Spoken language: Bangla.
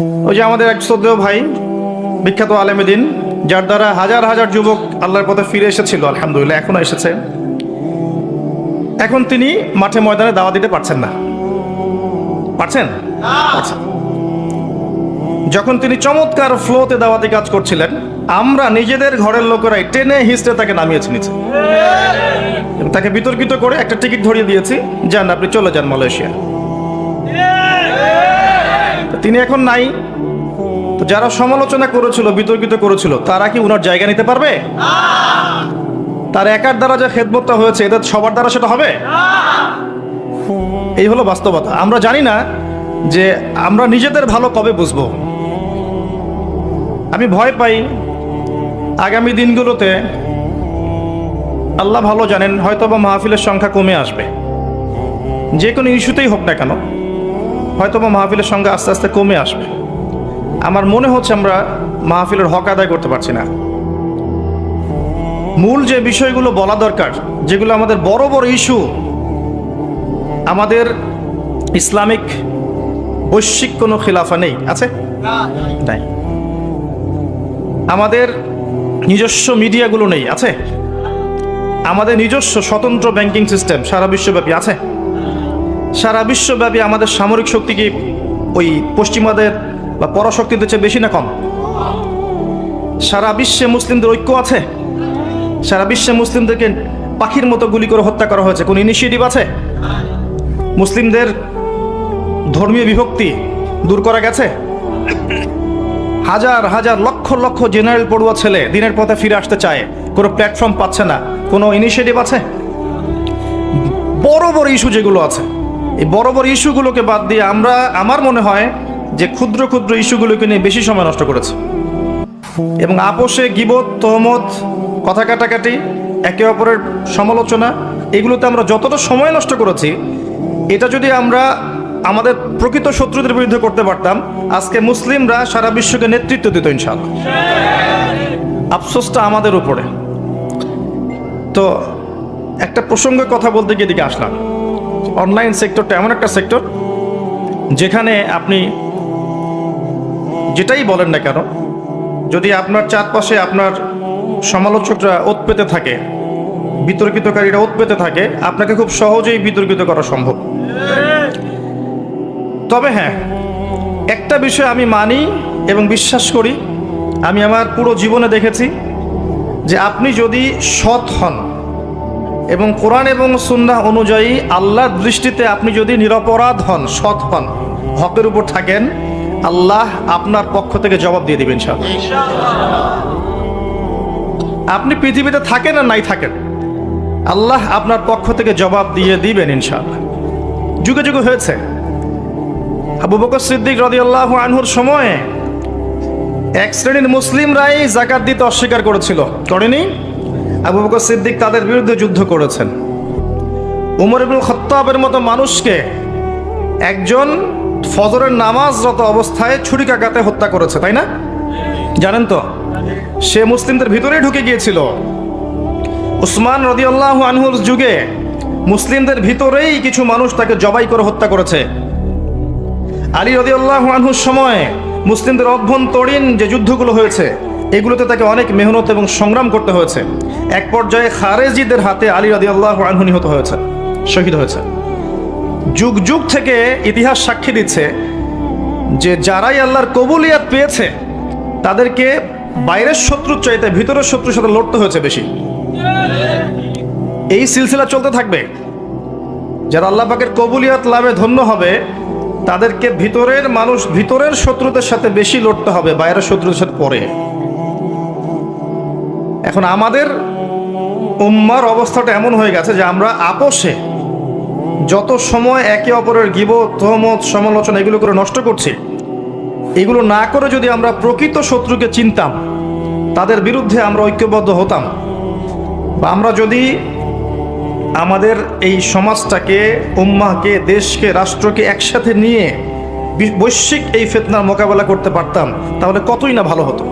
ওই যে আমাদের এক শ্রদ্ধেয় ভাই, বিখ্যাত আলেমেদিন যার দ্বারা হাজার হাজার যুবক আল্লাহর পথে ফিরে এসেছিল, আলহামদুলিল্লাহ, এখনও এসেছে। এখন তিনি মাঠে ময়দানে দাওয়া দিতে পারছেন না। পারছেন? পারছেন। যখন তিনি চমৎকার ফ্লোতে দাওয়াতি কাজ করছিলেন, আমরা নিজেদের ঘরের লোকেরাই টেনে হিস্টে তাকে নামিয়েছি নিচে। তাকে বিতর্কিত করে একটা টিকিট ধরিয়ে দিয়েছি, যান আপনি চলে যান মালয়েশিয়া। তিনি এখন নাই। তো যারা সমালোচনা করেছিল, বিতর্কিত করেছিল, তারা কি উনার জায়গা নিতে পারবে? তার একার দ্বারা যে খেদমতটা হয়েছে এদের সবার দ্বারা সেটা হবে? এই হলো বাস্তবতা। আমরা জানি না যে আমরা নিজেদের ভালো কবে বুঝব। আমি ভয় পাই আগামী দিনগুলোতে। আল্লাহ ভালো জানেন হয়তো বা মাহফিলের সংখ্যা কমে আসবে। যে কোনো ইস্যুতেই হোক না কেন। হয়তো বা মাহফিলের সংখ্যা আস্তে আস্তে কমে আসবে। আমার মনে হচ্ছে আমরা মাহফিলের হক আদায় করতে পারছি না। মূল যে বিষয়গুলো বলা দরকার, যেগুলো আমাদের বড় বড় ইস্যু, আমাদের ইসলামিক বৈশ্বিক কোনো খিলাফা নেই। আছে? নাই। আমাদের নিজস্ব মিডিয়াগুলো নেই। আছে? আমাদের নিজস্ব স্বতন্ত্র ব্যাংকিং সিস্টেম সারা বিশ্বব্যাপী আছে? সারা বিশ্বব্যাপী আমাদের সামরিক শক্তি কি ওই পশ্চিমাদের বা পরাশক্তিদের চেয়ে বেশি না কম? সারা বিশ্বে মুসলিমদের ঐক্য আছে? সারা বিশ্বে মুসলিমদেরকে পাখির মতো গুলি করে হত্যা করা হয়েছে। কোন ইনিশিয়েটিভ আছে? মুসলিমদের ধর্মীয় বিভক্তি দূর করা গেছে? হাজার হাজার, লক্ষ লক্ষ জেনারেল পড়ুয়া ছেলে দিনের পথে ফিরে আসতে চায়। কোনো প্ল্যাটফর্ম পাচ্ছে না। কোনো ইনিশিয়েটিভ আছে? বড় বড় ইস্যু যেগুলো আছে। এই বড় বড় ইস্যুগুলোকে বাদ দিয়ে আমরা, আমার মনে হয় যে ক্ষুদ্র ক্ষুদ্র ইস্যুগুলোকে নিয়ে বেশি সময় নষ্ট করেছে। এবং আপোষে গিবত, তহমত, কথা কাটাকাটি, একে অপরের সমালোচনা, এগুলোতে আমরা যতটা সময় নষ্ট করেছি, এটা যদি আমরা আমাদের প্রকৃত শত্রুদের বিরুদ্ধে করতে পারতাম, আজকে মুসলিমরা সারা বিশ্বকে নেতৃত্ব দিত ইনশাল্লাহ আফসোসটা আমাদের উপরে। তো একটা প্রসঙ্গে কথা বলতে গিয়ে এদিকে আসলাম। অনলাইন সেক্টরটা এমন একটা সেক্টর যেখানে আপনি যেটাই বলেন না কেন, যদি আপনার চারপাশে আপনার সমালোচকরা ওত পেতে থাকে, বিতর্কিতকারীরা ওত পেতে থাকে, আপনাকে খুব সহজেই বিতর্কিত করা সম্ভব। তবে হ্যাঁ একটা বিষয় আমি মানি এবং বিশ্বাস করি, আমি আমার পুরো জীবনে দেখেছি যে আপনি যদি সৎ হন এবং কোরআন এবং সুন্নাহ অনুযায়ী আল্লাহর দৃষ্টিতে আপনি যদি নিরপরাধ হন, সৎ হন, হকের উপর থাকেন, আল্লাহ আপনার পক্ষ থেকে জবাব দিয়ে দিবেন আপনি পৃথিবীতে থাকেন আর নাই থাকেন, আল্লাহ আপনার পক্ষ থেকে জবাব দিয়ে দিবেন ইনশাআল্লাহ। যুগে যুগে হয়েছে। আবু বকর সিদ্দিক রদিয়াল্লাহ আনহুর সময়ে এক শ্রেণির মুসলিমরাই জাকাত দিতে অস্বীকার করেছিল। করেনি? আবু বকর সিদ্দিক তাদের বিরুদ্ধে যুদ্ধ করেছেন। উমর ইবুল খত্তাবের মতো মানুষকে একজন ফজরের নামাজরত অবস্থায় ছুরিকাঘাতে হত্যা করেছে, তাই না? জানেন তো, সে মুসলিমদের ভিতরেই ঢুকে গিয়েছিল। উসমান রদিয়াল্লাহ আনহুর যুগে মুসলিমদের ভিতরেই কিছু মানুষ তাকে জবাই করে হত্যা করেছে। আলী রদিয়াল্লাহ আনহুর সময় মুসলিমদের অভ্যন্তরীণ যে যুদ্ধগুলো হয়েছে এগুলোতে তাকে অনেক মেহনত এবং সংগ্রাম করতে হয়েছে। এক পর্যায়ে খারেজিদের হাতে আলী রদিয়াল্লাহ আনহু নিহত হয়েছে, শহীদ হয়েছে। যুগ যুগ থেকে ইতিহাস সাক্ষী দিচ্ছে যে যারাই আল্লাহর কবুলিয়াত পেয়েছে, তাদেরকে বাইরের শত্রুর চাইতে ভিতরের শত্রুর সাথে লড়তে হয়েছে বেশি। এই সিলসিলা চলতে থাকবে। যারা আল্লাহ পাকের কবুলিয়াত লাভে ধন্য হবে, তাদেরকে ভিতরের মানুষ, ভিতরের শত্রুদের সাথে বেশি লড়তে হবে, বাইরের শত্রুদের সাথে পরে। এখন আমাদের উম্মার অবস্থাটা এমন হয়ে গেছে যে আমরা আপোষে যত সময় একে অপরের গিব তহমত, সমালোচনা এগুলো করে নষ্ট করছি, এগুলো না করে যদি আমরা প্রকৃত শত্রুকে চিনতাম, তাদের বিরুদ্ধে আমরা ঐক্যবদ্ধ হতাম। বা আমরা যদি আমাদের এই সমাজটাকে উম্মাকে দেশকে, রাষ্ট্রকে একসাথে নিয়ে বৈশ্বিক এই ফেতনার মোকাবেলা করতে পারতাম, তাহলে কতই না ভালো হতো।